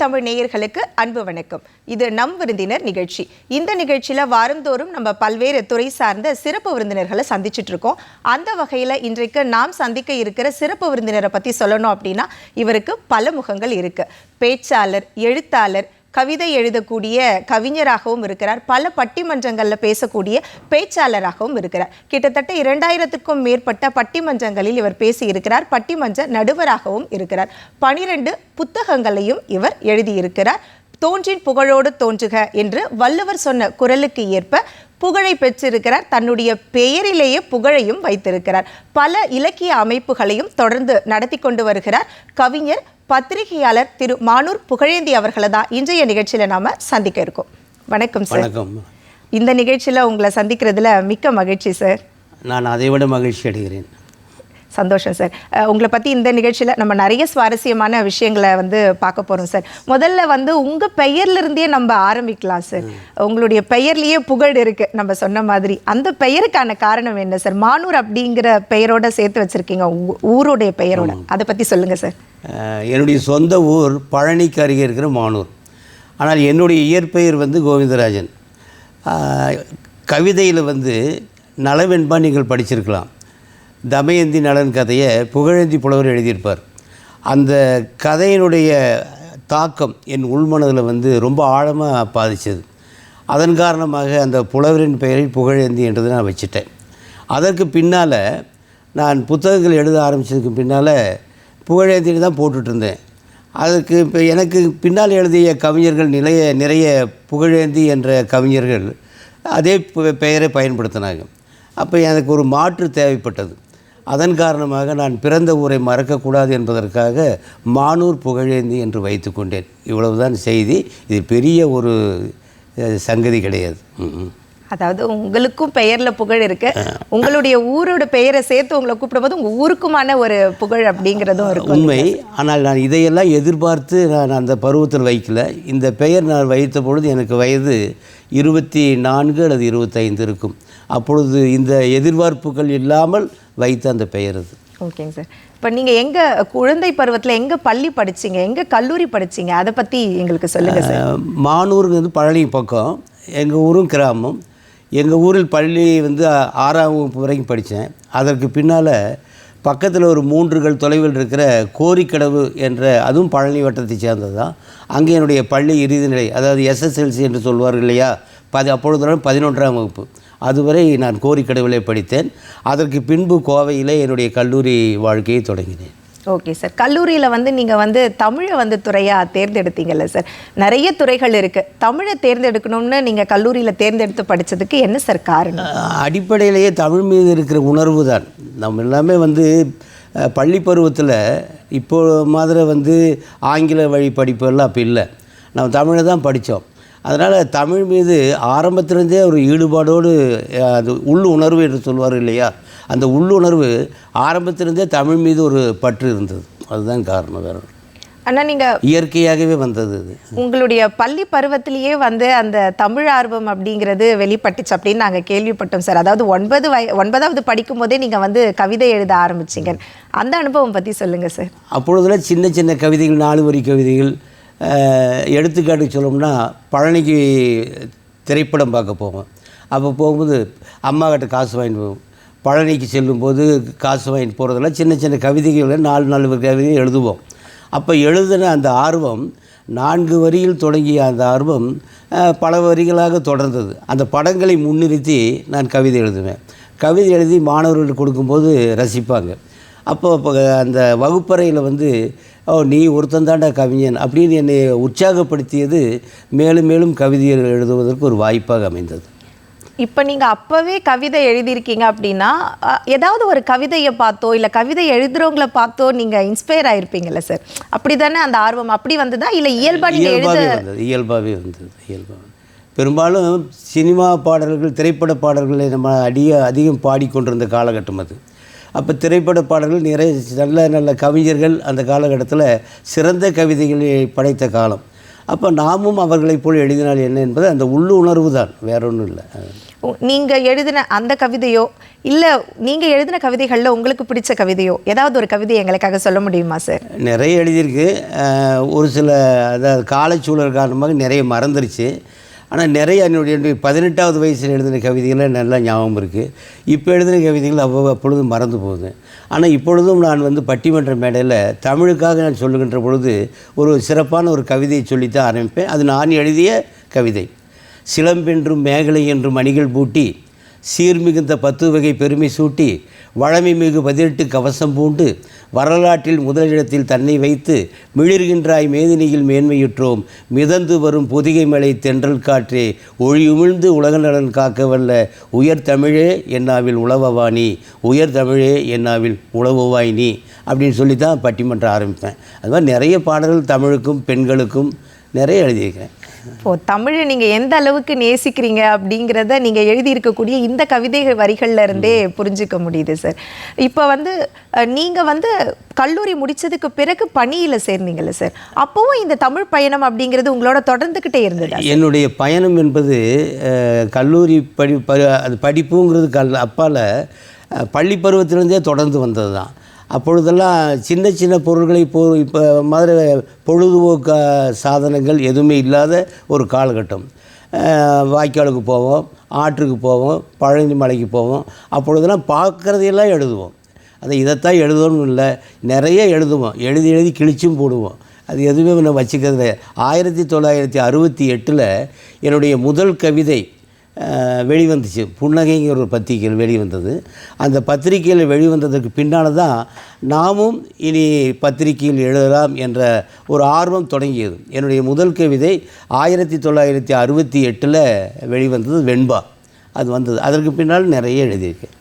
தமிழ் நேயர்களுக்கு அன்பு வணக்கம். இது நம் விருந்தினர் நிகழ்ச்சி. இந்த நிகழ்ச்சியில வாரந்தோறும் நம்ம பல்வேறு துறை சார்ந்த சிறப்பு விருந்தினர்களை சந்திச்சுட்டு இருக்கோம். அந்த வகையில இன்றைக்கு நாம் சந்திக்க இருக்கிற சிறப்பு விருந்தினரை பத்தி சொல்லணும் அப்படின்னா இவருக்கு பல முகங்கள் இருக்கு. பேச்சாளர் எழுத்தாளர் கவிதை எழுதக்கூடிய கவிஞராகவும் இருக்கிறார். பல பட்டிமன்றங்களில் பேசக்கூடிய பேச்சாளராகவும் இருக்கிறார். கிட்டத்தட்ட இரண்டாயிரத்துக்கும் மேற்பட்ட பட்டிமன்றங்களில் இவர் பேசியிருக்கிறார். பட்டிமன்ற நடுவராகவும் இருக்கிறார். பனிரெண்டு புத்தகங்களையும் இவர் எழுதியிருக்கிறார். தோன்றின் புகழோடு தோன்றுக என்று வள்ளுவர் சொன்ன குரலுக்கு ஏற்ப புகழை பெற்றிருக்கிறார். தன்னுடைய பெயரிலேயே புகழையும் வைத்திருக்கிறார். பல இலக்கிய அமைப்புகளையும் தொடர்ந்து நடத்தி கொண்டு வருகிறார். கவிஞர் பத்திரிகையாளர் திரு மானூர் புகழேந்தி அவர்களை தான் இன்றைய நிகழ்ச்சியில நாம சந்திக்க இருக்கோம். வணக்கம் சார் வணக்கம். இந்த நிகழ்ச்சியில உங்களை சந்திக்கிறதுல மிக்க மகிழ்ச்சி சார் நான் அதை விட மகிழ்ச்சி அடைகிறேன். சந்தோஷம் சார். உங்களை பற்றி இந்த நிகழ்ச்சியில் நம்ம நிறைய சுவாரஸ்யமான விஷயங்களை வந்து பார்க்க போகிறோம் சார். முதல்ல வந்து உங்கள் பெயர்ல இருந்தே நம்ம ஆரம்பிக்கலாம் சார். உங்களுடைய பெயர்லேயே புகழ் இருக்கு நம்ம சொன்ன மாதிரி. அந்த பெயருக்கான காரணம் என்ன சார்? மானூர் அப்படிங்கிற பெயரோட சேர்த்து வச்சிருக்கீங்க ஊருடைய பெயரோட. அதை பற்றி சொல்லுங்க சார். என்னுடைய சொந்த ஊர் பழனிக்கு அருகே இருக்கிற மானூர். ஆனால் என்னுடைய இயற்பெயர் வந்து கோவிந்தராஜன். கவிதையில் வந்து நலவெண்பா நீங்கள் படிச்சிருக்கலாம். தமயந்தி நலன் கதையை புகழேந்தி புலவர் எழுதியிருப்பார். அந்த கதையினுடைய தாக்கம் என் உள்மனதில் வந்து ரொம்ப ஆழமாக பாதித்தது. அதன் காரணமாக அந்த புலவரின் பெயரை புகழேந்தி என்றதை நான் வச்சுட்டேன். அதற்கு பின்னால் நான் புத்தகங்கள் எழுத ஆரம்பித்ததுக்கு பின்னால் புகழேந்தின்னு தான் போட்டுட்ருந்தேன். அதுக்கு இப்போ எனக்கு பின்னால் எழுதிய கவிஞர்கள் நிறைய நிறைய புகழேந்தி என்ற கவிஞர்கள் அதே பெயரை பயன்படுத்தினாங்க. அப்போ எனக்கு ஒரு மாற்று தேவைப்பட்டது. அதன் காரணமாக நான் பிறந்த ஊரை மறக்கக்கூடாது என்பதற்காக மானூர் புகழேந்தி என்று வைத்துக்கொண்டேன் இவ்வளவுதான் செய்தி. இது பெரிய ஒரு சங்கதி கிடையாது. அதாவது உங்களுக்கும் பெயர்ல புகழ் இருக்கு. உங்களுடைய ஊரோட பெயரை சேர்த்து உங்களை கூப்பிடும்போது உங்க ஊருக்குமான ஒரு புகழ் அப்படிங்கிறதும் இருக்கும் உண்மை. ஆனால் நான் இதையெல்லாம் எதிர்பார்த்து நான் அந்த பருவத்தில் வைக்கல. இந்த பெயர் நான் வைத்த பொழுது எனக்கு வயது இருபத்தி நான்கு அல்லது இருபத்தைந்து இருக்கும். அப்பொழுது இந்த எதிர்பார்ப்புகள் இல்லாமல் வைத்த அந்த பெயர் அது. ஓகேங்க சார். இப்போ நீங்க எங்க குழந்தை பருவத்துல எங்க பள்ளி படிச்சீங்க? எங்க கல்லூரி படிச்சீங்க? அதை பத்தி எங்களுக்கு சொல்லுங்க சார். மானூருங்கிறது பழனி பக்கம். எங்கள் ஊரும் கிராமம். எங்கள் ஊரில் பள்ளி வந்து ஆறாம் வகுப்பு வரைக்கும் படித்தேன் அதற்கு பின்னால் பக்கத்தில் ஒரு மூன்றுகள் தொலைவில் இருக்கிற கோரிக்கடவு என்ற அதுவும் பழனி வட்டத்தை சேர்ந்தது தான் அங்கே என்னுடைய பள்ளி இறுதி நிலை அதாவது எஸ்எஸ்எல்சி என்று சொல்வார்கள் இல்லையா? பதி அப்பொழுதுடன் பதினொன்றாம் வகுப்பு. அதுவரை நான் கோரிக்கடவிலே படித்தேன். அதற்கு பின்பு கோவையிலே என்னுடைய கல்லூரி வாழ்க்கையை தொடங்கினேன். ஓகே சார் கல்லூரியில வந்து நீங்க வந்து தமிழை வந்து துறையா தேர்ந்தெடுத்தீங்கல்ல சார் நிறைய துறைகள் இருக்கு. தமிழை தேர்ந்தெடுக்கணும்னு நீங்க கல்லூரியில தேர்ந்தெடுத்து படிச்சதுக்கு என்ன சார் காரணம்? அடிப்படையிலேயே தமிழ் மீது இருக்கிற உணர்வு தான். நம்ம எல்லாமே வந்து பள்ளி பருவத்தில் இப்போ மாதிரி வந்து ஆங்கில வழி படிப்பு எல்லாம் அப்போ இல்லை. நம்ம தமிழை தான் படித்தோம் அதனால் தமிழ் மீது ஆரம்பத்திலிருந்தே ஒரு ஈடுபாடோடு அது உள் உணர்வு என்று சொல்வார் இல்லையா? அந்த உள்ளுணர்வு ஆரம்பத்திலிருந்தே தமிழ் மீது ஒரு பற்று இருந்தது. அதுதான் காரணம் வேறு. ஆனா நீங்க இயற்கையாகவே வந்தது அது. உங்களுடைய பள்ளி பருவத்திலேயே வந்து அந்த தமிழ் ஆர்வம் அப்படிங்கிறது வெளிப்பட்டுச்சு அப்படின்னு நாங்க கேள்விப்பட்டோம் சார். அதாவது ஒன்பது வய ஒன்பதாவது படிக்கும் போதே நீங்க வந்து கவிதை எழுத ஆரம்பிச்சீங்க. அந்த அனுபவம் பத்தி சொல்லுங்க சார். அப்பொழுதுல சின்ன சின்ன கவிதைகள் நாலு வரி கவிதைகள் எடுத்துக்காட்டுக்கு சொல்லணும்னா பழனிக்கு திரைப்படம் பார்க்க போவோம். அப்போ போகும்போது அம்மா கிட்ட காசு வாங்கிட்டு போவோம். பழனிக்கு செல்லும்போது காசு வாங்கிட்டு போகிறதெல்லாம் சின்ன சின்ன கவிதைகளை நாலு நாலு கவிதை எழுதுவோம். அப்போ எழுதின அந்த ஆர்வம் நான்கு வரியில் தொடங்கிய அந்த ஆர்வம் பல வரிகளாக தொடர்ந்தது. அந்த படங்களை முன்னிறுத்தி நான் கவிதை எழுதுவேன். கவிதை எழுதி மாணவர்களுக்கு கொடுக்கும்போது ரசிப்பாங்க. அப்போ இப்போ அந்த வகுப்பறையில் வந்து ஓ நீ ஒருத்தன் தாண்டா கவிஞன் அப்படின்னு என்னை உற்சாகப்படுத்தியது மேலும் மேலும் கவிதைகள் எழுதுவதற்கு ஒரு வாய்ப்பாக அமைந்தது. இப்போ நீங்க அப்பவே கவிதை எழுதியிருக்கீங்க அப்படின்னா ஏதாவது ஒரு கவிதையை பார்த்தோ இல்ல கவிதை எழுதுறவங்கள பார்த்தோ நீங்க இன்ஸ்பயர் ஆயிருப்பீங்கல்ல சார் அப்படிதானே அந்த ஆர்வம்? அப்படி வந்ததா? இல்ல இயல்பா நீங்க எழுத இயல்பாகவே வந்தது இயல்பாகவே வந்தது. இயல்பாக பெரும்பாலும் சினிமா பாடல்கள் திரைப்பட பாடல்களை நம்ம அதிக அதிகம் பாடிக்கொண்டிருந்த காலகட்டம் அது. அப்போ திரைப்பட பாடல்கள் நிறைய நல்ல நல்ல கவிஞர்கள் அந்த காலகட்டத்தில் சிறந்த கவிதைகளை படைத்த காலம். அப்போ நாமும் அவர்களைப் போல் எழுதினால் என்ன என்பது அந்த உள்ளுணர்வு தான் வேற ஒன்றும் இல்லை. உ- நீங்க எழுதின அந்த கவிதையோ இல்ல நீங்க எழுதின கவிதைகள்ல உங்களுக்கு பிடிச்ச கவிதையோ ஏதாவது ஒரு கவிதை எங்களுக்காக சொல்ல முடியுமா சார்? நிறைய எழுதியிருக்கு. ஒரு சில அதாவது காலச்சூழல் காரணமாக நிறைய மறந்துருச்சு. ஆனால் நிறைய என்னுடைய பதினெட்டாவது வயசில் எழுதின கவிதைகள் நல்லா ஞாபகம் இருக்குது இப்போ எழுதின கவிதைகள் அவ்வளோ அப்பொழுது மறந்து போகுது. ஆனால் இப்பொழுதும் நான் வந்து பட்டிமன்ற மேடையில் தமிழுக்காக நான் சொல்லுகின்ற பொழுது ஒரு சிறப்பான ஒரு கவிதையை சொல்லித்தான் ஆரம்பிப்பேன். அது நான் எழுதிய கவிதை. சிலம்பென்றும் மேகலை என்றும் அணிகள் பூட்டி சீர்மிகுந்த பத்து வகை பெருமை சூட்டி வழமை மிகு பதினெட்டு கவசம் பூண்டு வரலாற்றில் முதலிடத்தில் தன்னை வைத்து மிளிர்கின்றாய் மேதினியில் மேன்மையுற்றோம். மிதந்து வரும் பொதிகை மலை தென்றல் காற்றே ஒளி உமிழ்ந்து உலக நலன் காக்க வல்ல உயர் தமிழே என்னாவில் உழவவாணி உயர் தமிழே என்னாவில் உழவுவாய் நீ? அப்படின்னு சொல்லி தான் பட்டிமன்றம் ஆரம்பிப்பேன். அது மாதிரி நிறைய பாடல்கள் தமிழுக்கும் பெண்களுக்கும் நிறைய எழுதியிருக்கேன் இப்போ தமிழை நீங்க எந்த அளவுக்கு நேசிக்கிறீங்க அப்படிங்கிறத நீங்க எழுதியிருக்கக்கூடிய இந்த கவிதை வரிகள்ல இருந்தே புரிஞ்சுக்க முடியுது சார் இப்போ வந்து நீங்க வந்து கல்லூரி முடிச்சதுக்கு பிறகு பணியில சேர்ந்தீங்கல்ல சார் அப்பவும் இந்த தமிழ் பயணம் அப்படிங்கிறது உங்களோட தொடர்ந்துக்கிட்டே இருந்தது என்னுடைய பயணம் என்பது கல்லூரி படி படிப்புங்கிறது கல் அப்பால் பள்ளி பருவத்திலிருந்தே தொடர்ந்து வந்தது தான் அப்பொழுதெல்லாம் சின்ன சின்ன பொருள்களை இப்போ இப்போ மாதிரி பொழுதுபோக்கு சாதனங்கள் எதுவுமே இல்லாத ஒரு காலகட்டம். வாய்க்காலுக்கு போவோம் ஆற்றுக்கு போவோம் பழனி மலைக்கு போவோம். அப்பொழுதெல்லாம் பார்க்குறதையெல்லாம் எழுதுவோம். அதை இதைத்தான் எழுதணும்னு இல்லை. நிறைய எழுதுவோம். எழுதி எழுதி கிழிச்சும் போடுவோம். அது எதுவுமே நான் வச்சுக்கிறது ஆயிரத்தி தொள்ளாயிரத்தி அறுபத்தி எட்டில் என்னுடைய முதல் கவிதை வெளிவந்துச்சு. புன்னகைங்கிற ஒரு பத்திரிகையில் வெளிவந்தது. அந்த பத்திரிகையில் வெளிவந்ததற்கு பின்னால் தான் நாமும் இனி பத்திரிகையில் எழுதலாம் என்ற ஒரு ஆர்வம் தொடங்கியது. என்னுடைய முதல் கவிதை ஆயிரத்தி தொள்ளாயிரத்தி அறுபத்தி எட்டில் வெளிவந்தது வெண்பா. அது வந்தது. அதற்கு பின்னால் நிறைய எழுதியிருக்கேன்.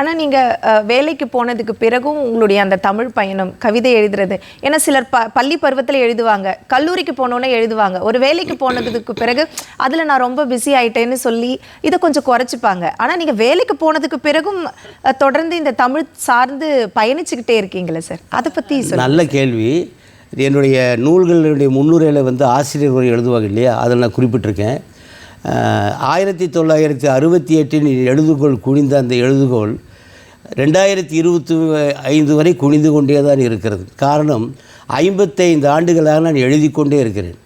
ஆனால் நீங்கள் வேலைக்கு போனதுக்கு பிறகும் உங்களுடைய அந்த தமிழ் பயணம் கவிதை எழுதுறது. ஏன்னா சிலர் ப பள்ளி பருவத்தில் எழுதுவாங்க. கல்லூரிக்கு போனோன்னே எழுதுவாங்க. ஒரு வேலைக்கு போனதுக்கு பிறகு அதில் நான் ரொம்ப பிஸி ஆயிட்டேன்னு சொல்லி இதை கொஞ்சம் குறைச்சிப்பாங்க. ஆனால் நீங்கள் வேலைக்கு போனதுக்கு பிறகும் தொடர்ந்து இந்த தமிழ் சார்ந்து பயணிச்சுக்கிட்டே இருக்கீங்களே சார்? அதை பற்றி நல்ல கேள்வி. என்னுடைய நூல்களுடைய முன்னுரையில் வந்து ஆசிரியர் உரை எழுதுவாங்க இல்லையா? அதில் நான் குறிப்பிட்டிருக்கேன். ஆயிரத்தி தொள்ளாயிரத்தி அறுபத்தி எட்டின் எழுதுகோள் குனிந்த அந்த எழுதுகோள் ரெண்டாயிரத்தி இருபத்தி ஐந்து வரை குனிந்து கொண்டே தான் இருக்கிறது. காரணம் ஐம்பத்தைந்து ஆண்டுகளாக நான் எழுதி கொண்டே இருக்கிறேன்.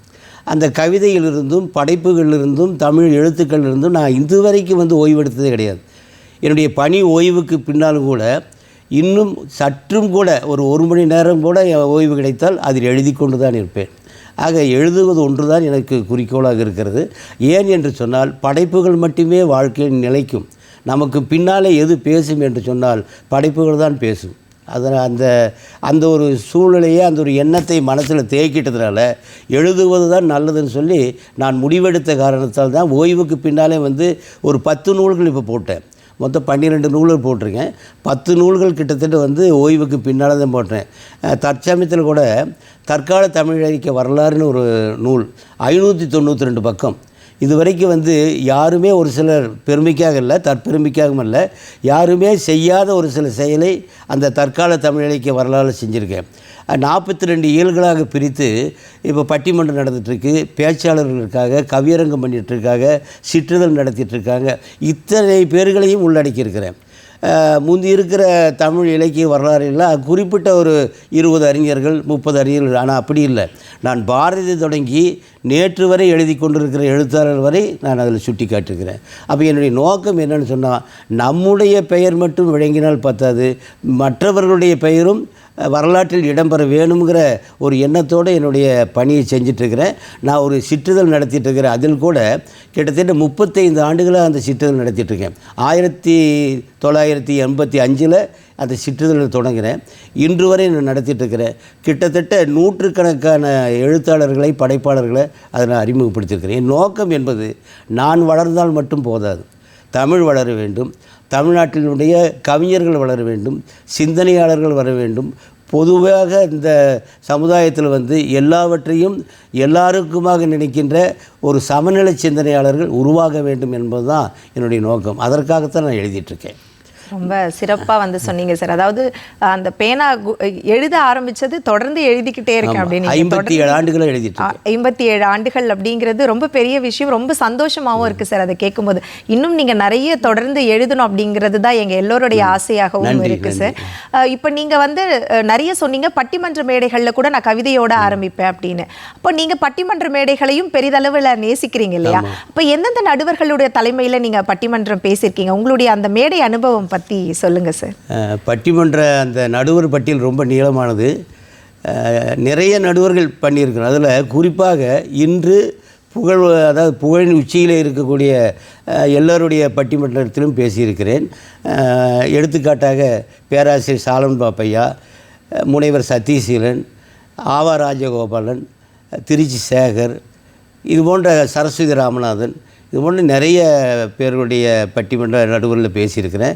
அந்த கவிதையிலிருந்தும் படைப்புகளிலிருந்தும் தமிழ் எழுத்துக்களிலிருந்தும் நான் இது வரைக்கும் வந்து ஓய்வெடுத்ததே கிடையாது. என்னுடைய பணி ஓய்வுக்கு பின்னாலும் கூட இன்னும் சற்றும் கூட ஒரு ஒரு மணி நேரம் கூட ஓய்வு கிடைத்தால் அதில் எழுதி கொண்டு தான் இருப்பேன். ஆக எழுதுவது ஒன்றுதான் எனக்கு குறிக்கோளாக இருக்கிறது. ஏன் என்று சொன்னால் படைப்புகள் மட்டுமே வாழ்க்கையில் நிலைக்கும். நமக்கு பின்னாலே எது பேசும் என்று சொன்னால் படைப்புகள் தான் பேசும். அதனால் அந்த அந்த ஒரு சூழ்நிலையை அந்த ஒரு எண்ணத்தை மனசில் தேக்கிட்டதுனால எழுதுவது தான் நல்லதுன்னு சொல்லி நான் முடிவெடுத்த காரணத்தால் தான் ஓய்வுக்கு பின்னாலே வந்து ஒரு பத்து நூல்கள் இப்போ போட்டேன். மொத்தம் பன்னிரெண்டு நூல்கள் போட்டிருக்கேன். பத்து நூல்கள் கிட்டத்தட்ட வந்து ஓய்வுக்கு பின்னால் தான் போட்டேன். தற்சமயத்தில் கூட தற்கால தமிழ் அறிக்கை வரலாறுன்னு ஒரு நூல் ஐநூற்றி தொண்ணூற்றி ரெண்டு பக்கம். இது வரைக்கும் வந்து யாருமே ஒரு சிலர் பெருமைக்காக இல்லை தற்பெருமைக்காகவும் இல்லை யாருமே செய்யாத ஒரு சில செயலை அந்த தற்கால தமிழ் இலக்கிய வரலாறு செஞ்சுருக்கேன். நாற்பத்தி ரெண்டு இயல்களாக பிரித்து இப்போ பட்டிமன்றம் நடந்துகிட்ருக்கு பேச்சாளர்கள் இருக்காங்க கவியரங்கம் பண்ணிட்டு சிற்றுதல் நடத்திட்டுருக்காங்க இத்தனை பேர்களையும் உள்ளடக்கியிருக்கிறேன். முந்தி இருக்கிற தமிழ் இலக்கிய வரலாறுலாம் குறிப்பிட்ட ஒரு இருபது அறிஞர்கள் முப்பது அறிஞர்கள். ஆனால் அப்படி இல்லை. நான் பாரதி தொடங்கி நேற்று வரை எழுதி கொண்டிருக்கிற எழுத்தாளர் வரை நான் அதில் சுட்டி காட்டுகிறேன் அப்போ என்னுடைய நோக்கம் என்னென்னு சொன்னால் நம்முடைய பெயர் மட்டும் விளங்கினால் பத்தாது. மற்றவர்களுடைய பெயரும் வரலாற்றில் இடம்பெற வேணுங்கிற ஒரு எண்ணத்தோடு என்னுடைய பணியை செஞ்சிட்ருக்கிறேன். நான் ஒரு சிற்றுதல் நடத்திட்டுருக்கிறேன் அதில் கூட கிட்டத்தட்ட முப்பத்தைந்து ஆண்டுகளாக அந்த சிற்றுதல் நடத்திட்டுருக்கேன் ஆயிரத்தி தொள்ளாயிரத்தி எண்பத்தி அஞ்சில் அந்த சிற்றுதலில் தொடங்கினேன். இன்று வரை நான் நடத்திட்டுருக்கிறேன் கிட்டத்தட்ட நூற்றுக்கணக்கான எழுத்தாளர்களை படைப்பாளர்களை அதை நான் அறிமுகப்படுத்தியிருக்கிறேன். என் நோக்கம் என்பது நான் வளர்ந்தால் மட்டும் போதாது. தமிழ் வளர வேண்டும். தமிழ்நாட்டினுடைய கவிஞர்கள் வளர வேண்டும் சிந்தனையாளர்கள் வர வேண்டும். பொதுவாக இந்த சமுதாயத்தில் வந்து எல்லாவற்றையும் எல்லாருக்குமாக நினைக்கின்ற ஒரு சமநிலை சிந்தனையாளர்கள் உருவாக வேண்டும் என்பதுதான் என்னுடைய நோக்கம். அதற்காகத்தான் நான் எழுதிட்டுருக்கேன் ரொம்ப சிறப்பா வந்து சொன்னீங்க சார். அதாவது அந்த பேனா எழுத ஆரம்பிச்சது தொடர்ந்து எழுதிக்கிட்டே இருக்கேன் அப்படின்னு ஐம்பத்தி ஏழு ஆண்டுகளை எழுதிட்டு. ஐம்பத்தி ஏழு ஆண்டுகள் அப்படிங்கிறது ரொம்ப பெரிய விஷயம் ரொம்ப சந்தோஷமாவும் இருக்கு சார் அதை கேட்கும்போது. இன்னும் நீங்க நிறைய தொடர்ந்து எழுதணும் அப்படிங்கிறது தான் எங்க எல்லோருடைய ஆசையாகவும் நன்றி, இருக்கு சார். இப்போ நீங்க வந்து நிறைய சொன்னீங்க பட்டிமன்ற மேடைகள்ல கூட நான் கவிதையோட ஆரம்பிப்பேன் அப்படின்னு. அப்போ நீங்க பட்டிமன்ற மேடைகளையும் பெரிதளவுல நேசிக்கிறீங்க இல்லையா? அப்போ எந்தெந்த நடுவர்களுடைய தலைமையில நீங்க பட்டிமன்றம் பேசியிருக்கீங்க? உங்களுடைய அந்த மேடை அனுபவம் பற்றி சொல்லுங்கள் சார் பட்டிமன்ற அந்த நடுவர் பட்டியல் ரொம்ப நீளமானது. நிறைய நடுவர்கள் பண்ணியிருக்கிறோம் அதில் குறிப்பாக இன்று புகழ் அதாவது புகழின் உச்சியில் இருக்கக்கூடிய எல்லோருடைய பட்டிமன்றத்திலும் பேசியிருக்கிறேன். எடுத்துக்காட்டாக பேராசிரியர் சாலன் பாப்பையா முனைவர் சதீசீலன் ஆவா ராஜகோபாலன் திருச்சி சேகர் இது போன்ற சரஸ்வதி ராமநாதன் இது போன்ற நிறைய பேருடைய பட்டிமன்ற நடுவரில் பேசியிருக்கிறேன்.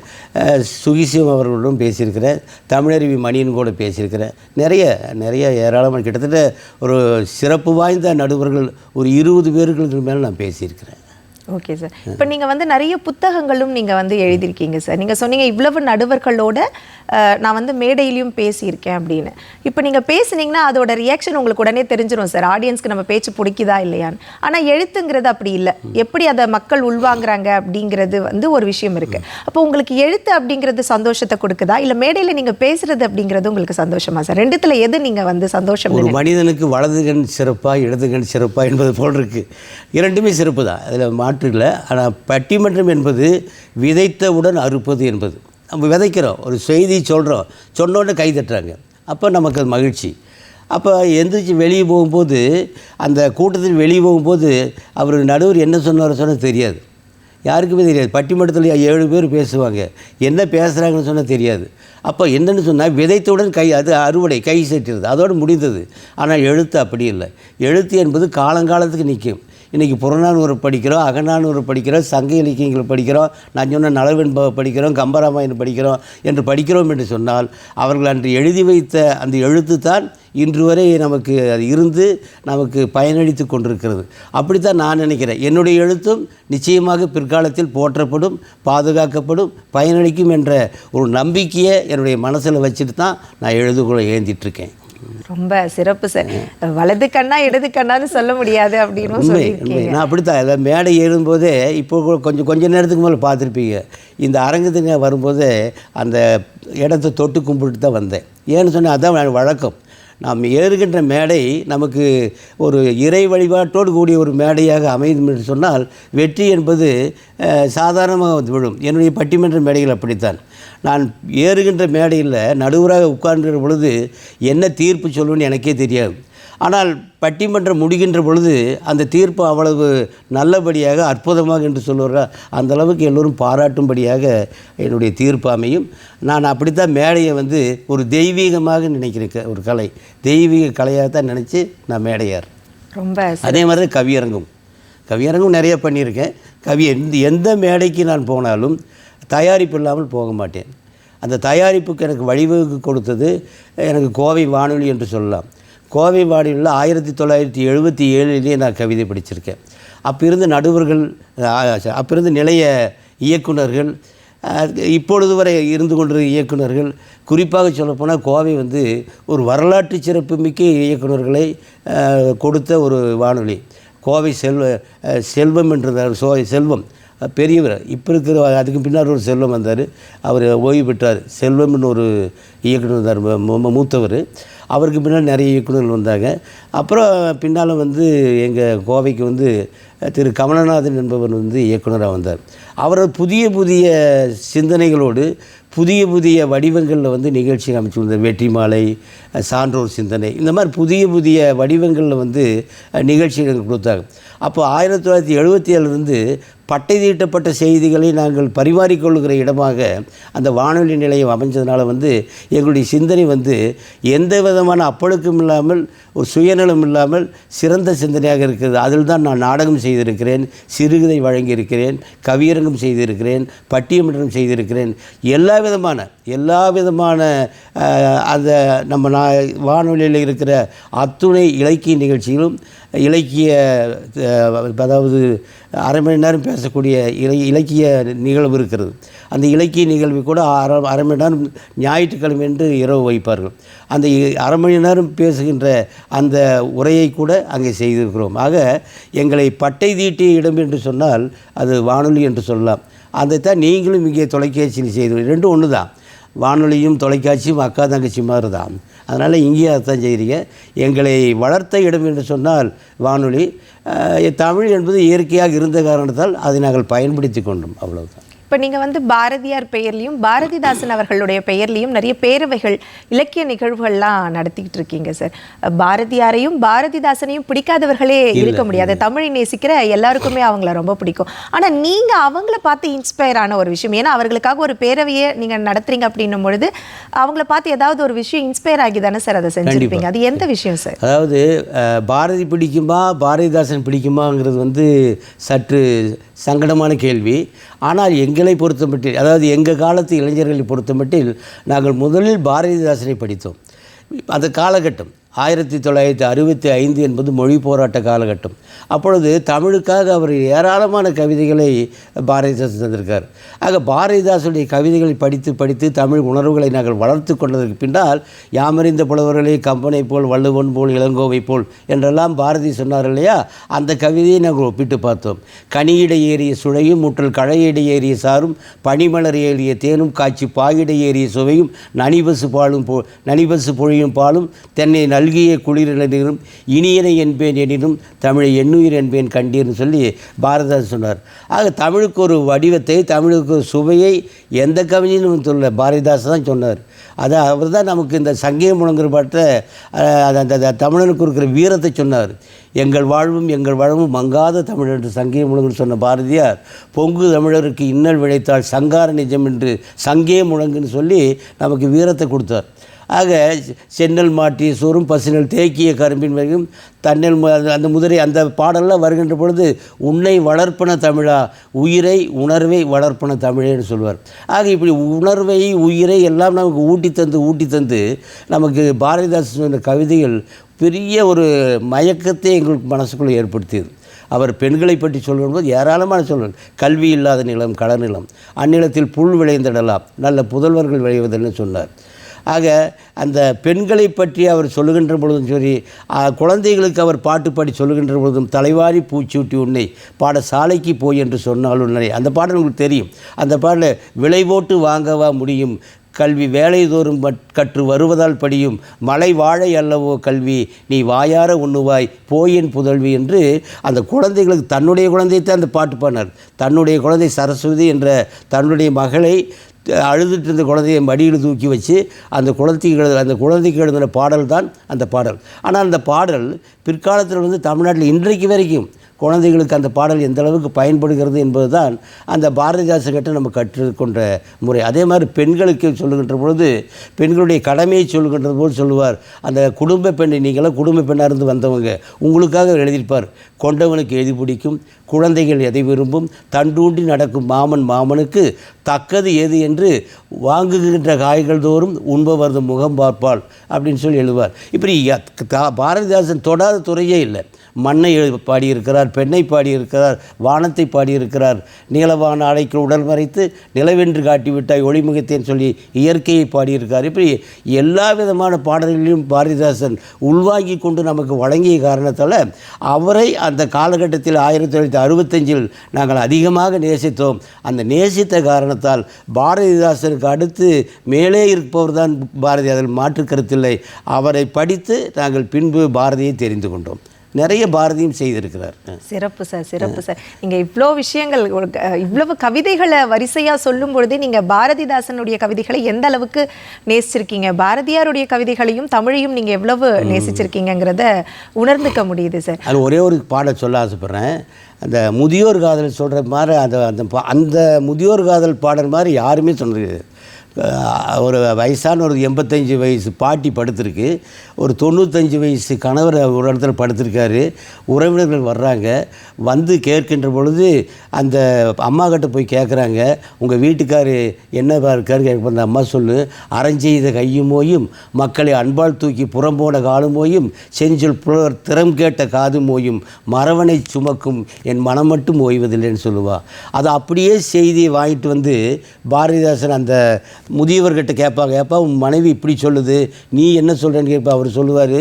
சுகிசிவம் அவர்களுடன் பேசியிருக்கிறேன். தமிழருவி மணியன் கூட பேசியிருக்கிறேன். நிறைய நிறைய ஏராளமான கிட்டத்தட்ட ஒரு சிறப்பு வாய்ந்த நடுவர்கள் ஒரு இருபது பேர்களுக்கு மேலே நான் பேசியிருக்கிறேன். ஓகே சார் இப்போ நீங்கள் வந்து நிறைய புத்தகங்களும் நீங்கள் வந்து எழுதியிருக்கீங்க சார் நீங்கள் சொன்னீங்க இவ்வளவு நடுவர்களோட நான் வந்து மேடையிலையும் பேசியிருக்கேன் அப்படின்னு. இப்போ நீங்கள் பேசுனீங்கன்னா அதோட ரியாக்ஷன் உங்களுக்கு உடனே தெரிஞ்சிடும் சார் ஆடியன்ஸ்க்கு நம்ம பேச்சு பிடிக்குதா இல்லையான்னு. ஆனால் எழுத்துங்கிறது அப்படி இல்லை. எப்படி அதை மக்கள் உள்வாங்குறாங்க அப்படிங்கிறது வந்து ஒரு விஷயம் இருக்கு. அப்போ உங்களுக்கு எழுத்து அப்படிங்கிறது சந்தோஷத்தை கொடுக்குதா? இல்லை மேடையில் நீங்கள் பேசுறது அப்படிங்கிறது உங்களுக்கு சந்தோஷமா சார் ரெண்டுத்துல எது நீங்கள் வந்து சந்தோஷம் ஒரு மனிதனுக்கு வலது கண் சிறப்பா இடது கண் சிறப்பா என்பது போல் இருக்குது இரண்டுமே சிறப்பு தான் அதில் மாற்று இல்லை ஆனால் பட்டிமன்றம் என்பது விதைத்தவுடன் அறுப்பது என்பது. நம்ம விதைக்கிறோம் ஒரு செய்தி சொல்கிறோம் சொன்னோடனே கை தட்டுறாங்க. அப்போ நமக்கு அது மகிழ்ச்சி. அப்போ எந்திரிச்சு வெளியே போகும்போது அந்த கூட்டத்தில் வெளியே போகும்போது அவர் நடுவர் என்ன சொன்னார் சொன்னால் தெரியாது. யாருக்குமே தெரியாது. பட்டிமன்றத்தில் ஏழு பேர் பேசுவாங்க. என்ன பேசுகிறாங்கன்னு சொன்னால் தெரியாது. அப்போ என்னென்னு சொன்னால் விதைத்தவுடன் கை அது அறுவடை கை செட்டுறது. அதோடு முடிந்தது. ஆனால் எழுத்து அப்படி இல்லை. எழுத்து என்பது காலங்காலத்துக்கு நிற்கும். இன்றைக்கி புறநானூறு படிக்கிறோம் அகநானூறு படிக்கிறோம் சங்க இலக்கியங்கள் படிக்கிறோம் நான் சொன்ன நலவெண்பா படிக்கிறோம் கம்பராமாயணம் படிக்கிறோம் என்று படிக்கிறோம் என்று சொன்னால் அவர்கள் அன்று எழுதி வைத்த அந்த எழுத்து தான் இன்று வரை நமக்கு அது இருந்து நமக்கு பயனளித்து கொண்டிருக்கிறது. அப்படித்தான் நான் நினைக்கிறேன். என்னுடைய எழுத்தும் நிச்சயமாக பிற்காலத்தில் போற்றப்படும் பாதுகாக்கப்படும் பயனளிக்கும் என்ற ஒரு நம்பிக்கையை என்னுடைய மனசில் வச்சுட்டு தான் நான் எழுதுகோலை ஏந்திட்டுருக்கேன் ரொம்ப சிறப்பு சார் வலது கண்ணா இடது கண்ணான்னு சொல்ல முடியாது அப்படின்னு உண்மை நான் அப்படித்தான். அதில் மேடை ஏறும்போதே இப்போ கொஞ்சம் கொஞ்ச நேரத்துக்கு மேலே பார்த்துருப்பீங்க. இந்த அரங்கத்துக்கு வரும்போது அந்த இடத்த தொட்டு கும்பிட்டு தான் வந்தேன். ஏன்னு சொன்னால் அதான் வழக்கம். நாம் ஏறுகின்ற மேடை நமக்கு ஒரு இறை வழிபாட்டோடு கூடிய ஒரு மேடையாக அமையும் என்று சொன்னால் வெற்றி என்பது சாதாரணமாக வந்து விழும். என்னுடைய பட்டிமன்ற மேடைகள் அப்படித்தான். நான் ஏறுகின்ற மேடையில் நடுவராக உட்கார்கிற பொழுது என்ன தீர்ப்பு சொல்லுன்னு எனக்கே தெரியாது. ஆனால் பட்டிமன்றம் முடிகின்ற பொழுது அந்த தீர்ப்பு அவ்வளவு நல்லபடியாக அற்புதமாக என்று சொல்லுவார்கள். அந்த அளவுக்கு எல்லோரும் பாராட்டும்படியாக என்னுடைய தீர்ப்பு அமையும். நான் அப்படித்தான் மேடையை வந்து ஒரு தெய்வீகமாக நினைக்கிறேன். ஒரு கலை. தெய்வீக கலையாக தான் நினச்சி நான் மேடையார் ரொம்ப அதே மாதிரி கவியரங்கம். கவியரங்கம் நிறைய பண்ணியிருக்கேன். கவி எந்த எந்த மேடைக்கு நான் போனாலும் தயாரிப்பு இல்லாமல் போக மாட்டேன். அந்த தயாரிப்புக்கு எனக்கு வழிவகுக்கு கொடுத்தது எனக்கு கோவை வானொலி என்று சொல்லலாம். கோவை வானொலியில் ஆயிரத்தி தொள்ளாயிரத்தி எழுபத்தி ஏழுலேயே நான் கவிதை படிச்சிருக்கேன். அப்போ இருந்த நடுவர்கள் அஹ், அப்போ இருந்த நிலைய இயக்குனர்கள் இப்பொழுது வரை இருந்து கொண்டிருக்கிற இயக்குனர்கள் குறிப்பாக சொல்லப்போனால் கோவை வந்து ஒரு வரலாற்று சிறப்புமிக்க இயக்குனர்களை கொடுத்த ஒரு வானொலி. கோவை செல்வ செல்வம் என்றதார் சோ செல்வம். பெரியவர். இப்போ இருக்கிற அதுக்கு பின்னால் ஒரு செல்வம் வந்தார். அவர் ஓய்வு பெற்றார். செல்வம்னு ஒரு இயக்குனர் வந்தார். மூத்தவர். அவருக்கு பின்னால் நிறைய இயக்குனர்கள் வந்தாங்க. அப்புறம் பின்னால் வந்து எங்கள் கோவைக்கு வந்து திரு கமலநாதன் என்பவர் வந்து இயக்குனராக வந்தார். அவர் புதிய புதிய சிந்தனைகளோடு புதிய புதிய வடிவங்களில் வந்து நிகழ்ச்சி அமைச்சு வந்தார் வெற்றி மாலை சான்றோர் சிந்தனை. இந்த மாதிரி புதிய புதிய வடிவங்களில் வந்து நிகழ்ச்சிகள் கொடுத்தாங்க. அப்போ ஆயிரத்தி தொள்ளாயிரத்தி எழுபத்தி ஏழுலேருந்து பட்டை தீட்டப்பட்ட செய்திகளை நாங்கள் பரிமாறிக்கொள்கிற இடமாக அந்த வானொலி நிலையம் அமைஞ்சதுனால வந்து எங்களுடைய சிந்தனை வந்து எந்த விதமான அப்பழுக்கும் இல்லாமல் ஒரு சுயநலம் இல்லாமல் சிறந்த சிந்தனையாக இருக்கிறது. அதில் தான் நான் நாடகம் செய்திருக்கிறேன் சிறுகதை வழங்கியிருக்கிறேன் கவியரங்கம் செய்திருக்கிறேன் பட்டியமன்றம் செய்திருக்கிறேன். எல்லா விதமான எல்லா விதமான அந்த நம்ம நா வானொலியில் இருக்கிற அத்துணை இலக்கிய நிகழ்ச்சிகளும் இலக்கிய அதாவது அரை மணி நேரம் பேச பேசக்கூடிய இலை இலக்கிய நிகழ்வு இருக்கிறது. அந்த இலக்கிய நிகழ்வு கூட அரை அரை மணி நேரம் ஞாயிற்றுக்கிழமை என்று இரவு வைப்பார்கள். அந்த அரை மணி நேரம் பேசுகின்ற அந்த உரையை கூட அங்கே செய்திருக்கிறோம். ஆக எங்களை பட்டை தீட்டிய இடம் என்று சொன்னால் அது வானொலி என்று சொல்லலாம். அதைத்தான் நீங்களும் இங்கே தொலைக்காட்சியில் செய்து ரெண்டும் ஒன்று தான் வானொலியும் தொலைக்காட்சியும் அக்கா தங்கச்சி மாதிரி தான் அதனால் இங்கேயே தான் செய்கிறீங்க எங்களை வளர்த்த இடம் என்று சொன்னால் வானொலி. தமிழ் என்பது இயற்கையாக இருந்த காரணத்தால் அதை நாங்கள் பயன்படுத்தி கொண்டோம் அவ்வளவுதான். இப்போ நீங்க வந்து பாரதியார் பெயர்லையும் பாரதிதாசன் அவர்களுடைய பெயர்லையும் நிறைய பேரவைகள் இலக்கிய நிகழ்வுகள்லாம் நடத்திக்கிட்டு இருக்கீங்க சார் பாரதியாரையும் பாரதிதாசனையும் பிடிக்காதவர்களே இருக்க முடியாது. தமிழை நேசிக்கிற எல்லாருக்குமே அவங்கள ரொம்ப பிடிக்கும். ஆனா நீங்க அவங்கள பார்த்து இன்ஸ்பயர் ஆன ஒரு விஷயம் ஏன்னா அவர்களுக்காக ஒரு பேரவையை நீங்க நடத்துறீங்க அப்படின்னும் பொழுது அவங்கள பார்த்து ஏதாவது ஒரு விஷயம் இன்ஸ்பயர் ஆகி தானே சார் அதை செஞ்சிருப்பீங்க? அது எந்த விஷயம் சார் அதாவது பாரதி பிடிக்குமா பாரதிதாசன் பிடிக்குமாங்கிறது வந்து சற்று சங்கடமான கேள்வி. ஆனால் எங்களை பொறுத்தமட்டில் அதாவது எங்கள் காலத்து இளைஞர்களை பொறுத்தமட்டில் நாங்கள் முதலில் பாரதிதாசனை படித்தோம். அந்த காலகட்டம். ஆயிரத்தி தொள்ளாயிரத்தி அறுபத்தி ஐந்து என்பது மொழி போராட்ட காலகட்டம். அப்பொழுது தமிழுக்காக அவர் ஏராளமான கவிதைகளை பாரதிதாசன் தந்திருக்கார். ஆக பாரதிதாசனுடைய கவிதைகளை படித்து படித்து தமிழ் உணர்வுகளை நாங்கள் வளர்த்து கொண்டதற்கு பின்னால் யாமறிந்த புலவர்களே கம்பனை போல் வள்ளுவன் போல் இளங்கோவை போல் என்றெல்லாம் பாரதி சொன்னார் இல்லையா? அந்த கவிதையை நாங்கள் ஒப்பிட்டு பார்த்தோம். கனியிட ஏறிய சுழையும் முற்றல் கழையிட ஏறிய சாரும் பனிமலர் ஏறிய தேனும் காய்ச்சி பாயிட ஏறிய சுவையும் நனிபசு பாலும் போ நனிபசு பொழியும் பாலும் தென்னை நல்கிய குளிரிலும் இனியனை என்பேன் எனினும் தமிழை எண்ணுயிர் என்பேன் கண்டீர்னு சொல்லி பாரதிதாசன் சொன்னார். ஆக தமிழுக்கு ஒரு வடிவத்தை தமிழுக்கு ஒரு சுவையை எந்த கவிஞனும் சொல்ல பாரதிதாசன் தான் சொன்னார். அது அவர் தான் நமக்கு இந்த சங்கீத முழங்குற பாட்டை அந்த தமிழனுக்கு இருக்கிற வீரத்தை சொன்னார். எங்கள் வாழ்வும் எங்கள் வளமும் மங்காத தமிழ் என்று சங்கீத முழங்குன்னு சொன்ன பாரதியார் பொங்கு தமிழருக்கு இன்னல் விளைத்தால் சங்கார நிஜம் என்று சங்கே முழங்குன்னு சொல்லி நமக்கு வீரத்தை கொடுத்தார். ஆக சென்னல் மாட்டி சோறும் பசுநெல் தேக்கிய கரும்பின் வரையும் தன்னல் அந்த- அந்த முதிரை அந்த பாடல்லாம் வருகின்ற பொழுது உன்னை வளர்ப்பன தமிழா உயிரை உணர்வை வளர்ப்பன தமிழேன்னு சொல்வார். ஆக இப்படி உணர்வை உயிரை எல்லாம் நமக்கு ஊட்டி தந்து ஊட்டி தந்து நமக்கு பாரதிதாசன் சொன்ன கவிதைகள் பெரிய ஒரு மயக்கத்தை எங்களுக்கு மனசுக்குள்ளே ஏற்படுத்தியது. அவர் பெண்களை பற்றி சொல்லும்போது ஏராளமான சொல்வார் கல்வி இல்லாத நிலம் களநிலம் அந்நிலத்தில் புல் விளைந்திடலாம் நல்ல புதல்வர்கள் விளைவதுன்னு சொன்னார். ஆக அந்த பெண்களை பற்றி அவர் சொல்லுகின்ற பொழுதும் சரி குழந்தைகளுக்கு அவர் பாட்டு பாடி சொல்லுகின்ற பொழுதும் தலைவாரி பூச்சூட்டி உன்னை பாடசாலைக்கு போய் என்று சொன்னால் உன்னை அந்த பாடல் உங்களுக்கு தெரியும். அந்த பாடலை விலை போட்டு வாங்கவா முடியும்? கல்வி வேலைதோறும் கற்று வருவதால் படியும் மலை வாழை அல்லவோ கல்வி நீ வாயார உண்ணுவாய் போயின் புதல்வி என்று அந்த குழந்தைகளுக்கு தன்னுடைய குழந்தையத்தான் அந்த பாட்டு பாடினார். தன்னுடைய குழந்தை சரஸ்வதி என்ற தன்னுடைய மகளை அழுதுட்டு இருந்த குழந்தையை மடியில் தூக்கி வச்சு அந்த குழந்தைக்கு எழுத அந்த குழந்தைக்கு எழுதின பாடல் தான் அந்த பாடல். ஆனால் அந்த பாடல் பிற்காலத்தில் வந்து தமிழ்நாட்டில் இன்றைக்கு வரைக்கும் குழந்தைகளுக்கு அந்த பாடல் எந்த அளவுக்கு பயன்படுகிறது என்பதுதான் அந்த பாரதிதாசன் கிட்ட நம்ம கற்றுக்கொண்ட முறை. அதே மாதிரி பெண்களுக்கு சொல்லுகின்ற பொழுது பெண்களுடைய கடமையை சொல்லுகின்ற போது சொல்லுவார் அந்த குடும்ப பெண்ணை நீங்களாம் குடும்ப பெண்ணாக இருந்து வந்தவங்க உங்களுக்காக எழுதியிருப்பார். கொண்டவனுக்கு எழுதி பிடிக்கும்? குழந்தைகள் எதை விரும்பும்? தண்டூண்டி நடக்கும் மாமன் மாமனுக்கு தக்கது எது என்று வாங்குகின்ற காய்கள் தோறும் உண்பவரது முகம் பார்ப்பாள் அப்படின்னு சொல்லி எழுதுவார். இப்படி தா- பாரதிதாசன் தொடாத துறையே இல்லை. மண்ணை பாடியிருக்கிறார் பெண்ணை பாடியிருக்கிறார் வானத்தை பாடியிருக்கிறார். நீளவான அலைக்கு உடல் மறைத்து நிலவென்று காட்டிவிட்டாய் ஒளிமுகத்தேன் சொல்லி இயற்கையை பாடியிருக்கார். இப்படி எல்லா விதமான பாடல்களையும் பாரதிதாசன் உள்வாங்கி கொண்டு நமக்கு வழங்கிய காரணத்தால் அவரை அந்த காலகட்டத்தில் ஆயிரத்தி தொள்ளாயிரத்தி அறுபத்தஞ்சில் நாங்கள் அதிகமாக நேசித்தோம். அந்த நேசித்த காரணத்தால் பாரதிதாசனுக்கு அடுத்து மேலே இருப்பவர் தான் பாரதி அதில் மாற்று கருத்தில்லை. அவரை படித்து நாங்கள் பின்பு பாரதியை தெரிந்து கொண்டோம். நிறைய பாரதியும் செய்திருக்கிறார். சிறப்பு சார் சிறப்பு சார். நீங்க இவ்வளோ விஷயங்கள் இவ்வளவு கவிதைகளை வரிசையா சொல்லும் பொழுதே நீங்க பாரதிதாசனுடைய கவிதைகளை எந்த அளவுக்கு நேசிச்சிருக்கீங்க? பாரதியாருடைய கவிதைகளையும் தமிழையும் நீங்க எவ்வளவு நேசிச்சிருக்கீங்கங்கிறத உணர்ந்துக்க முடியுது சார். அது ஒரே ஒரு பாட சொல்ல ஆசைப்பட்றேன். அந்த முதியோர் காதல் சொல்கிற மாதிரி அந்த அந்த அந்த முதியோர் காதல் பாடல் மாதிரி யாருமே சொன்னது ஒரு வயசான ஒரு எண்பத்தஞ்சு வயசு பாட்டி படுத்திருக்கு. ஒரு தொண்ணூத்தஞ்சு வயசு கணவர் ஒரு இடத்துல படுத்திருக்காரு. உறவினர்கள் வர்றாங்க. வந்து கேட்கின்ற பொழுது அந்த அம்மா கிட்ட போய் கேட்குறாங்க உங்கள் வீட்டுக்காரு என்னவா இருக்காரு? கேட்க அந்த அம்மா சொல்லு. அறஞ்செய்த கையுமோயும் மக்களை அன்பால் தூக்கி புறம்போன காலுமோயும் செஞ்சொல் புலவர் திறம் கேட்ட காது மோயும் மரவனை சுமக்கும் என் மனம் மட்டும் ஓய்வதில்லைன்னு சொல்லுவாள் அதை அப்படியே செய்தியை வாங்கிட்டு வந்து பாரதிதாசன் அந்த முதியவர்கிட்ட கேட்பாங்க ஏப்பா உன் மனைவி இப்படி சொல்லுது நீ என்ன சொல்கிறேன்னு கேட்பா. அவர் சொல்லுவார்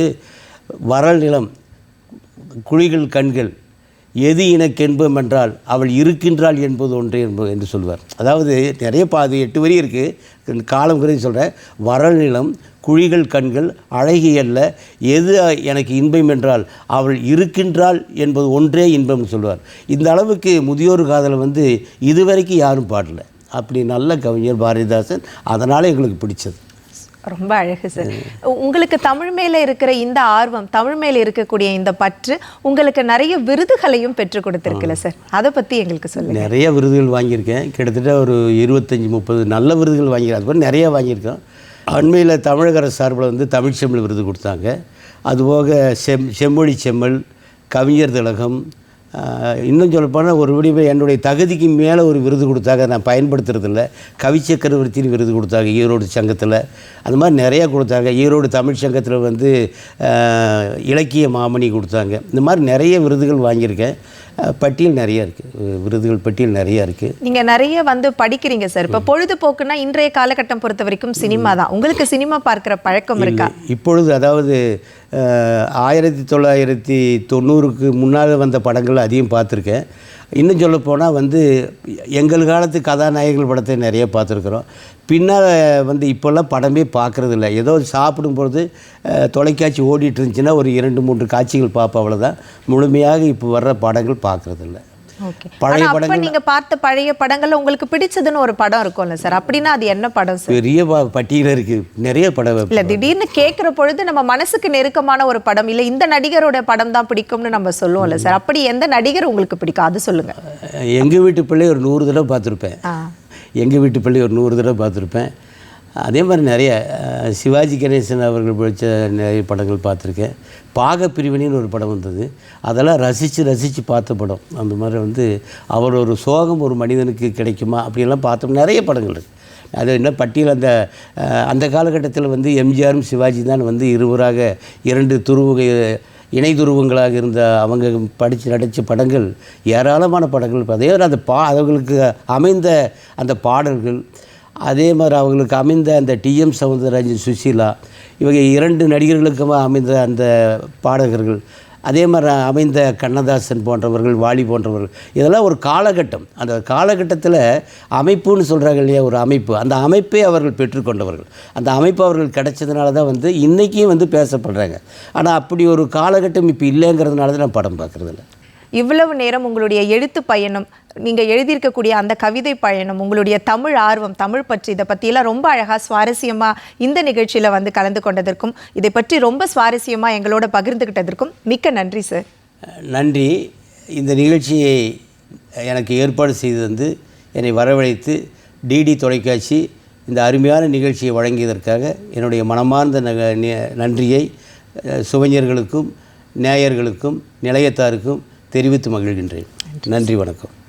வரல் நிலம் குழிகள் கண்கள் எது இனக்கென்பம் என்றால் அவள் இருக்கின்றாள் என்பது ஒன்றே என்பது என்று சொல்வார் அதாவது நிறைய பாது எட்டு வரி இருக்குது காலம் குறைந்து சொல்கிறேன் வரல் நிலம் குழிகள் கண்கள் அழகியல்ல எது எனக்கு இன்பம் என்றால் அவள் இருக்கின்றாள் என்பது ஒன்றே இன்பம்னு சொல்வார் இந்த அளவுக்கு முதியோர் காதலை வந்து இதுவரைக்கும் யாரும் பாடல. அப்படி நல்ல கவிஞர் பாரதிதாசன் அதனால் எங்களுக்கு பிடிச்சது. ரொம்ப அழகு சார். உங்களுக்கு தமிழ் மேல இருக்கிற இந்த ஆர்வம் தமிழ் மேல இருக்கக்கூடிய இந்த பற்று உங்களுக்கு நிறைய விருதுகளையும் பெற்றுக் கொடுத்திருக்குல்ல சார். அதை பத்தி எங்களுக்கு சொல்லுங்க. நிறைய விருதுகள் வாங்கியிருக்கேன். கிட்டத்தட்ட ஒரு இருபத்தஞ்சி முப்பது நல்ல விருதுகள் வாங்கியிருக்கேன். அது மாதிரி நிறைய வாங்கியிருக்கேன் அண்மையில் தமிழக அரசு சார்பில் வந்து தமிழ் செம்மல் விருது கொடுத்தாங்க. அதுபோக செம் செம்மொழி செம்மல் கவிஞர் திலகம் இன்னும் சொல்லப்போனால் ஒரு விடிவு என்னுடைய தகுதிக்கு மேலே ஒரு விருது கொடுத்தாங்க நான் பயன்படுத்துறதில்ல. கவி சக்கரவர்த்தின்னு விருது கொடுத்தாங்க ஈரோடு சங்கத்தில். அந்த மாதிரி நிறையா கொடுத்தாங்க. ஈரோடு தமிழ் சங்கத்தில் வந்து இலக்கிய மாமணி கொடுத்தாங்க. இந்த மாதிரி நிறைய விருதுகள் வாங்கியிருக்கேன். பட்டியல் நிறைய இருக்குது விருதுகள் பட்டியல் நிறைய இருக்குது நீங்க நிறைய வந்து படிக்கிறீங்க சார். இப்ப பொழுதுபோக்குன்னா இன்றைய காலகட்டம் பொறுத்த வரைக்கும் சினிமா தான். உங்களுக்கு சினிமா பார்க்கிற பழக்கம் இருக்கா? இப்பொழுது அதாவது ஆயிரத்தி தொள்ளாயிரத்தி தொண்ணூறுக்கு முன்னால் வந்த படங்கள் அதிகம் பார்த்துருக்கேன். இன்னும் சொல்லப்போனால் வந்து எங்கள் காலத்து கதாநாயகர்கள் படத்தை நிறைய பார்த்துருக்குறோம். பின்னால் வந்து இப்போல்லாம் படமே பார்க்குறது இல்லை ஏதோ சாப்பிடும் பொழுது தொலைக்காட்சி ஓடிட்டு இருந்துச்சுன்னா ஒரு இரண்டு மூன்று காட்சிகள் பார்ப்போம் அவ்வளோதான் முழுமையாக இப்போ வர்ற படங்கள் பார்க்குறது இல்லை பழைய படங்கள் நீங்க பார்த்த பழைய படங்கள்ல உங்களுக்கு பிடிச்சதுன்னு ஒரு படம் இருக்கும்ல சார்? அப்படின்னா அது என்ன படம் சார்? பெரிய பட்டியல் இருக்குது நிறைய படம் இல்ல திடீர்னு கேட்கிற பொழுது நம்ம மனசுக்கு நெருக்கமான ஒரு படம் இல்ல இந்த நடிகரோட படம் தான் பிடிக்கும்னு நம்ம சொல்லுவோம்ல சார்? அப்படி எந்த நடிகர் உங்களுக்கு பிடிக்கும்? அது சொல்லுங்க. எங்கள் வீட்டு பிள்ளை ஒரு நூறு தடவை பார்த்துருப்பேன். ஆ. எங்கள் வீட்டு பிள்ளை ஒரு நூறு தடவை பார்த்துருப்பேன். அதே மாதிரி நிறைய சிவாஜி கணேசன் அவர்கள் பிடிச்ச நிறைய படங்கள் பார்த்துருக்கேன். பாகப்பிரிவினைன்னு ஒரு படம் வந்தது. அதெல்லாம் ரசித்து ரசித்து பார்த்த படம். அந்த மாதிரி வந்து அவர் ஒரு சோகம் ஒரு மனிதனுக்கு கிடைக்குமா அப்படின்லாம் பார்த்தோம். நிறைய படங்கள் இருக்குது அது என்ன பட்டியல் அந்த அந்த காலகட்டத்தில் வந்து எம்ஜிஆரும் சிவாஜி தான் வந்து இருவராக இரண்டு துருவ இணை துருவங்களாக இருந்த அவங்க படித்து நடித்த படங்கள் ஏராளமான படங்கள். அதே அந்த பா அவர்களுக்கு அமைந்த அந்த பாடல்கள் அதே மாதிரி அவங்களுக்கு அமைந்த அந்த டிஎம் சவுந்தரராஜன் சுஷீலா இவங்க இரண்டு நடிகர்களுக்கும் அமைந்த அந்த பாடகர்கள் அதே மாதிரி அமைந்த கண்ணதாசன் போன்றவர்கள் வாலி போன்றவர்கள் இதெல்லாம் ஒரு காலகட்டம். அந்த காலகட்டத்தில் அமைப்புன்னு சொல்கிறாங்க இல்லையா ஒரு அமைப்பு. அந்த அமைப்பை அவர்கள் பெற்றுக்கொண்டவர்கள். அந்த அமைப்பு அவர்கள் கிடைச்சதுனால தான் வந்து இன்றைக்கும் வந்து பேசப்படுறாங்க. ஆனால் அப்படி ஒரு காலகட்டம் இப்போ இல்லைங்கிறதுனால தான் நான் படம் பார்க்குறதில்ல. இவ்வளவு நேரம் உங்களுடைய எழுத்து பயணம் நீங்கள் எழுதியிருக்கக்கூடிய அந்த கவிதை பயணம் உங்களுடைய தமிழ் ஆர்வம் தமிழ் பற்றி இதை பற்றியெல்லாம் ரொம்ப அழகாக சுவாரஸ்யமாக இந்த நிகழ்ச்சியில் வந்து கலந்து கொண்டதற்கும் இதை பற்றி ரொம்ப சுவாரஸ்யமாக எங்களோட பகிர்ந்துக்கிட்டதற்கும் மிக்க நன்றி சார் நன்றி. இந்த நிகழ்ச்சியை எனக்கு ஏற்பாடு செய்து வந்து என்னை வரவழைத்து டிடி தொலைக்காட்சி இந்த அருமையான நிகழ்ச்சியை வழங்கியதற்காக என்னுடைய மனமார்ந்த நன்றியை சுவைஞர்களுக்கும் நேயர்களுக்கும் நிலையத்தாருக்கும் தெரிவித்து மகிழ்கின்றேன். நன்றி வணக்கம்.